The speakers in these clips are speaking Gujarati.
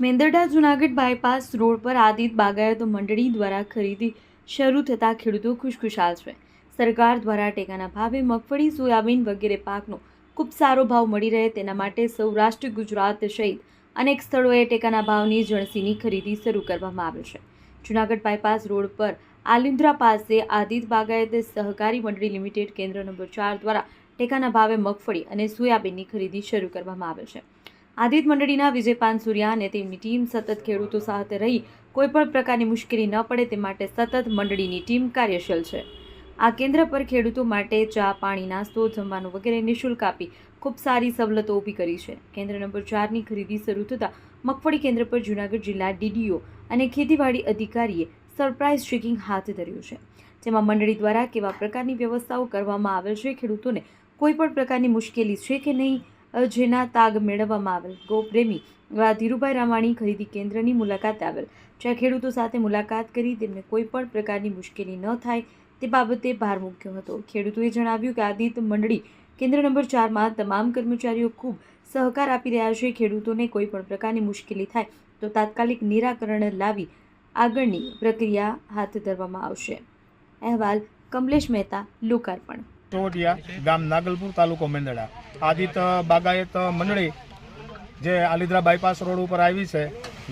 મેંદરડા જુનાગઢ બાયપાસ રોડ પર આદિત બાગાયત મંડળી દ્વારા ખરીદી શરૂ થતાં ખેડૂતો ખુશખુશાલ છે. સરકાર દ્વારા ટેકાના ભાવે મગફળી, સોયાબીન વગેરે પાકનો ખૂબ સારો ભાવ મળી રહે તેના માટે સૌરાષ્ટ્ર, ગુજરાત સહિત અનેક સ્થળોએ ટેકાના ભાવની જણસીની ખરીદી શરૂ કરવામાં આવે છે. જુનાગઢ બાયપાસ રોડ પર આલિન્દ્રા પાસે આદિત બાગાયત સહકારી મંડળી લિમિટેડ કેન્દ્ર નંબર ચાર દ્વારા ટેકાના ભાવે મગફળી અને સોયાબીનની ખરીદી શરૂ કરવામાં આવે છે. આદિત મંડળીના વિજય પાનસુરિયા અને તેમની ટીમ સતત ખેડૂતો સાથે રહી કોઈપણ પ્રકારની મુશ્કેલી ન પડે તે માટે સતત મંડળીની ટીમ કાર્યશીલ છે. આ કેન્દ્ર પર ખેડૂતો માટે ચા, પાણી, નાસ્તો, જમવાનું વગેરે નિઃશુલ્ક આપી ખૂબ સારી સવલતો ઊભી કરી છે. કેન્દ્ર નંબર ચારની ખરીદી શરૂ થતાં મગફળી કેન્દ્ર પર જૂનાગઢ જિલ્લા ડીડીઓ અને ખેતીવાડી અધિકારીએ સરપ્રાઇઝ ચેકિંગ હાથ ધર્યું છે. જેમાં મંડળી દ્વારા કેવા પ્રકારની વ્યવસ્થાઓ કરવામાં આવેલ છે, ખેડૂતોને કોઈપણ પ્રકારની મુશ્કેલી છે કે નહીં જેના તાગ મેળવવામાં આવેલ. ગોપ્રેમી ધીરુભાઈ રામાણી ખરીદી કેન્દ્રની મુલાકાત આવેલ. જ્યાં ખેડૂતો સાથે મુલાકાત કરી તેમને કોઈ પણ પ્રકારની મુશ્કેલી ન થાય તે બાબતે ભાર મૂક્યો હતો. ખેડૂતોએ જણાવ્યું કે આદિત મંડળી કેન્દ્ર નંબર ચારમાં તમામ કર્મચારીઓ ખૂબ સહકાર આપી રહ્યા છે. ખેડૂતોને કોઈ પણ પ્રકારની મુશ્કેલી થાય તો તાત્કાલિક નિરાકરણ લાવી આગળની પ્રક્રિયા હાથ ધરવામાં આવશે. અહેવાલ કમલેશ મહેતા, લોકાર્પણ. ચોવટિયા ગામ નાગલપુર તાલુકો મેંદડા. આદિત બાગાયત મંડળી જે આલિદ્રા બાયપાસ રોડ ઉપર આવી છે,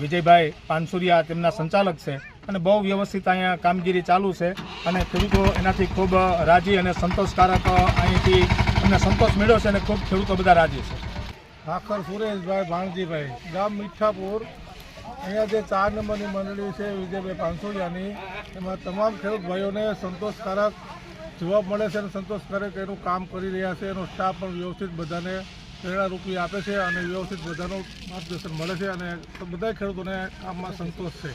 વિજયભાઈ પાનસુરિયા તેમના સંચાલક છે અને બહુ વ્યવસ્થિત અહીંયા કામગીરી ચાલુ છે અને ખેડૂતો એનાથી ખૂબ રાજી અને સંતોષકારક અહીંથી અમને સંતોષ મેળવ્યો છે અને ખૂબ ખેડૂતો બધા રાજી છે. ખાખર સુરેશભાઈ ભાણજીભાઈ, ગામ મીઠાપુર. અહીંયા જે ચાર નંબરની મંડળી છે વિજયભાઈ પાનસુરિયાની, એમાં તમામ ખેડૂત ભાઈઓને સંતોષકારક જવાબ મળે છે અને સંતોષકારક એનું કામ કરી રહ્યા છે. એનો સ્ટાફ પણ વ્યવસ્થિત બધાને પ્રેરણારૂપી આપે છે અને વ્યવસ્થિત બધાનું માર્ગદર્શન મળે છે અને બધા ખેડૂતોને કામમાં સંતોષ છે.